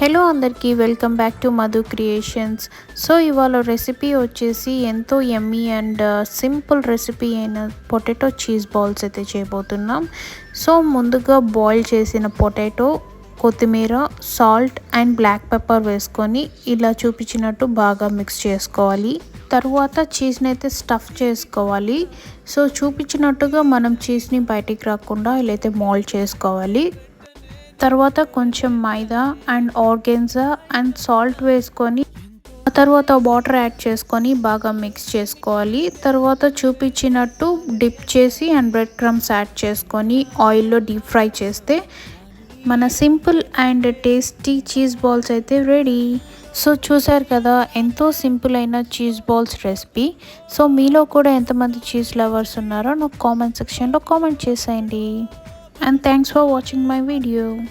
Hello అందరికీ welcome back to Madhu creations so ఇవాళ recipe వచ్చేసి ఎంతో ఎమ్మీ అండ్ సింపుల్ రెసిపీ అయిన పొటాటో చీజ్ బాల్స్ అయితే చేయబోతున్నాం. సో ముందుగా బాయిల్ చేసిన పొటాటో కొత్తిమీర సాల్ట్ అండ్ బ్లాక్ పెప్పర్ వేసుకొని ఇలా చూపించినట్టు బాగా మిక్స్ చేసుకోవాలి. తర్వాత చీజ్ని అయితే స్టఫ్ చేసుకోవాలి. సో చూపించినట్టుగా మనం చీజ్ని బయటికి రాకుండా ఇలా అయితే మోల్డ్ చేసుకోవాలి. తర్వాత కొంచెం maida and organza and salt వేసుకొని తర్వాత వాటర్ యాడ్ చేసుకొని బాగా మిక్స్ చేసుకోవాలి. తర్వాత చూపించినట్టు డిప్ చేసి అండ్ బ్రెడ్ క్రమ్స్ యాడ్ చేసుకొని ఆయిల్లో డీప్ ఫ్రై చేస్తే మన simple and tasty cheese balls అయితే రెడీ సో చూసారు కదా ఎంతో సింపుల్ అయిన చీజ్ బాల్స్ రెసిపీ సో మీలో కూడా ఎంతమంది చీజ్ లవర్స్ ఉన్నారో నాకు కామెంట్ సెక్షన్లో కామెంట్ చేసేయండి. And thanks for watching my video